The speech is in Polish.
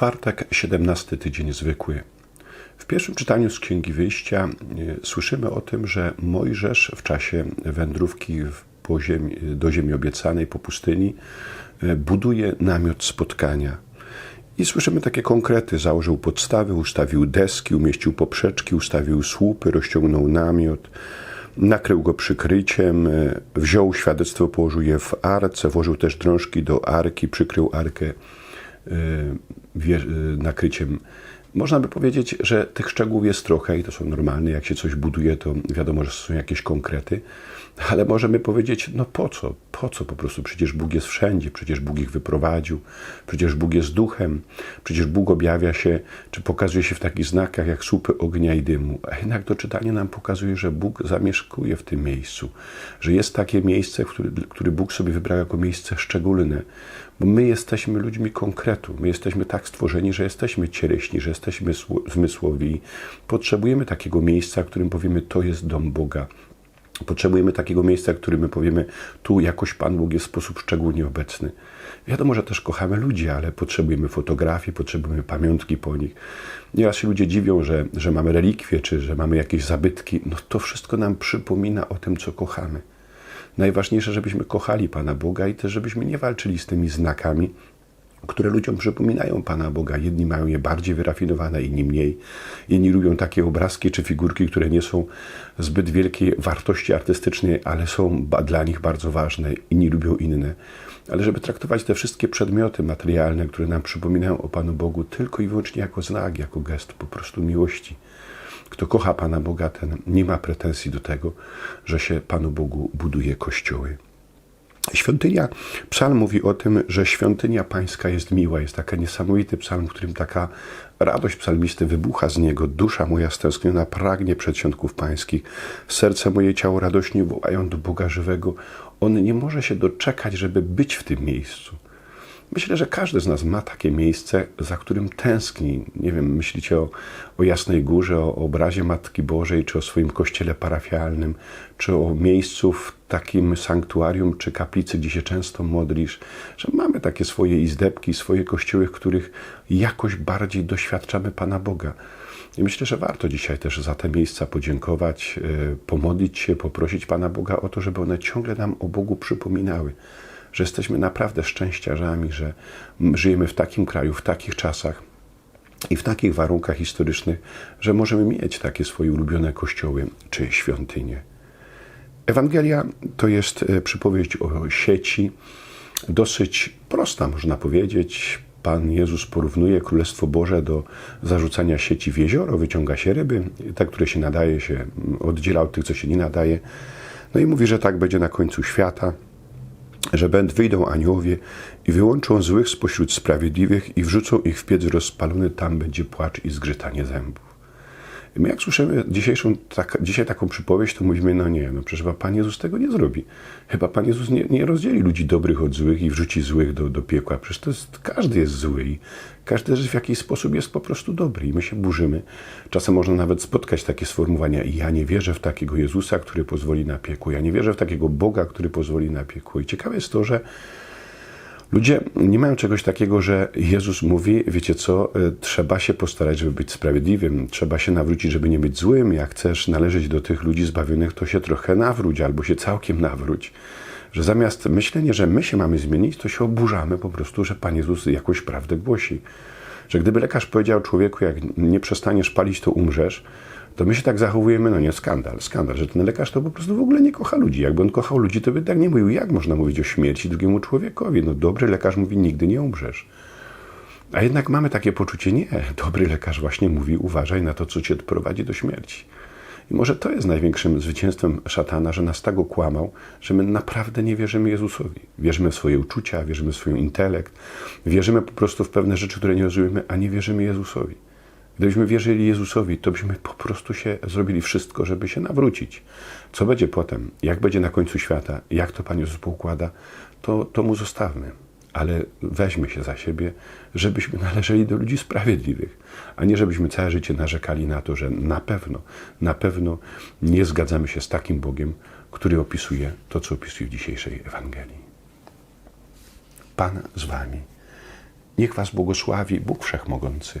Czwartek, 17 tydzień zwykły. W pierwszym czytaniu z Księgi Wyjścia y, słyszymy o tym, że Mojżesz w czasie wędrówki ziemi, do ziemi obiecanej, po pustyni, y, buduje namiot spotkania. I słyszymy takie konkrety. Założył podstawy, ustawił deski, umieścił poprzeczki, ustawił słupy, rozciągnął namiot, nakrył go przykryciem, y, wziął świadectwo, położył je w arce, włożył też drążki do arki, przykrył arkę nakryciem. Można by powiedzieć, że tych szczegółów jest trochę i to są normalne. Jak się coś buduje, to wiadomo, że są jakieś konkrety, ale możemy powiedzieć, no po co? Po co po prostu? Przecież Bóg jest wszędzie, przecież Bóg ich wyprowadził, przecież Bóg jest duchem, przecież Bóg objawia się, czy pokazuje się w takich znakach jak słupy ognia i dymu. A jednak to czytanie nam pokazuje, że Bóg zamieszkuje w tym miejscu, że jest takie miejsce, które, Bóg sobie wybrał jako miejsce szczególne, bo my jesteśmy ludźmi konkretu, my jesteśmy tak stworzeni, że jesteśmy cieleśni, że jesteśmy zmysłowi. Potrzebujemy takiego miejsca, w którym powiemy, to jest dom Boga. Potrzebujemy takiego miejsca, w którym my powiemy, tu jakoś Pan Bóg jest w sposób szczególnie obecny. Wiadomo, że też kochamy ludzi, ale potrzebujemy fotografii, potrzebujemy pamiątki po nich. Nieraz się ludzie dziwią, że, że mamy relikwie, czy że mamy jakieś zabytki. No to wszystko nam przypomina o tym, co kochamy. Najważniejsze, żebyśmy kochali Pana Boga i też, żebyśmy nie walczyli z tymi znakami, które ludziom przypominają Pana Boga. Jedni mają je bardziej wyrafinowane, inni mniej. Inni lubią takie obrazki czy figurki, które nie są zbyt wielkiej wartości artystycznej, ale są dla nich bardzo ważne. Inni lubią inne. Ale żeby traktować te wszystkie przedmioty materialne, które nam przypominają o Panu Bogu, tylko i wyłącznie jako znak, jako gest po prostu miłości. Kto kocha Pana Boga, ten nie ma pretensji do tego, że się Panu Bogu buduje kościoły. Świątynia, psalm mówi o tym, że świątynia pańska jest miła. Jest taki niesamowity psalm, w którym taka radość psalmisty wybucha z niego. Dusza moja stęskniona pragnie przedsionków pańskich. Serce moje ciało radośnie wołają do Boga żywego. On nie może się doczekać, żeby być w tym miejscu. Myślę, że każdy z nas ma takie miejsce, za którym tęskni. Nie wiem, myślicie o, o Jasnej Górze, o, obrazie Matki Bożej, czy o swoim kościele parafialnym, czy o miejscu w takim sanktuarium, czy kaplicy, gdzie się często modlisz, że mamy takie swoje izdebki, swoje kościoły, w których jakoś bardziej doświadczamy Pana Boga. I myślę, że warto dzisiaj też za te miejsca podziękować, e, pomodlić się, poprosić Pana Boga o to, żeby one ciągle nam o Bogu przypominały że jesteśmy naprawdę szczęściarzami, że żyjemy w takim kraju, w takich czasach i w takich warunkach historycznych, że możemy mieć takie swoje ulubione kościoły czy świątynie. Ewangelia to jest e, przypowieść o sieci, dosyć prosta, można powiedzieć. Pan Jezus porównuje Królestwo Boże do zarzucania sieci w jezioro, wyciąga się ryby, te, które się nadaje, się oddziela od tych, co się nie nadaje. No i mówi, że tak będzie na końcu świata że będ wyjdą aniołowie i wyłączą złych spośród sprawiedliwych i wrzucą ich w piec rozpalony, tam będzie płacz i zgrzytanie zębów. My jak słyszymy dzisiejszą, tak, dzisiaj taką przypowieść, to mówimy, no nie, no przecież chyba Pan Jezus tego nie zrobi. Chyba Pan Jezus nie, nie rozdzieli ludzi dobrych od złych i wrzuci złych do, do piekła. Przecież to jest, każdy jest zły i każdy w jakiś sposób jest po prostu dobry i my się burzymy. Czasem można nawet spotkać takie sformułowania ja nie wierzę w takiego Jezusa, który pozwoli na piekło. Ja nie wierzę w takiego Boga, który pozwoli na piekło. I ciekawe jest to, że Ludzie nie mają czegoś takiego, że Jezus mówi, wiecie co, e, trzeba się postarać, żeby być sprawiedliwym, trzeba się nawrócić, żeby nie być złym. Jak chcesz należeć do tych ludzi zbawionych, to się trochę nawróć albo się całkiem nawróć. Że zamiast myślenia, że my się mamy zmienić, to się oburzamy po prostu, że Pan Jezus jakąś prawdę głosi. Że gdyby lekarz powiedział człowieku, jak nie przestaniesz palić, to umrzesz, to my się tak zachowujemy, no nie, skandal, skandal, że ten lekarz to po prostu w ogóle nie kocha ludzi. Jakby on kochał ludzi, to by tak nie mówił, jak można mówić o śmierci drugiemu człowiekowi. No dobry lekarz mówi, nigdy nie umrzesz. A jednak mamy takie poczucie, nie, dobry lekarz właśnie mówi, uważaj na to, co cię prowadzi do śmierci. I może to jest największym zwycięstwem szatana, że nas tak okłamał, że my naprawdę nie wierzymy Jezusowi. Wierzymy w swoje uczucia, wierzymy w swój intelekt, wierzymy po prostu w pewne rzeczy, które nie rozumiemy, a nie wierzymy Jezusowi. Gdybyśmy wierzyli Jezusowi, to byśmy po prostu się zrobili wszystko, żeby się nawrócić. Co będzie potem, jak będzie na końcu świata, jak to Pan Jezus poukłada, to, to mu zostawmy. Ale weźmy się za siebie, żebyśmy należeli do ludzi sprawiedliwych, a nie żebyśmy całe życie narzekali na to, że na pewno, na pewno nie zgadzamy się z takim Bogiem, który opisuje to, co opisuje w dzisiejszej Ewangelii. Pan z Wami Niech Was błogosławi Bóg Wszechmogący,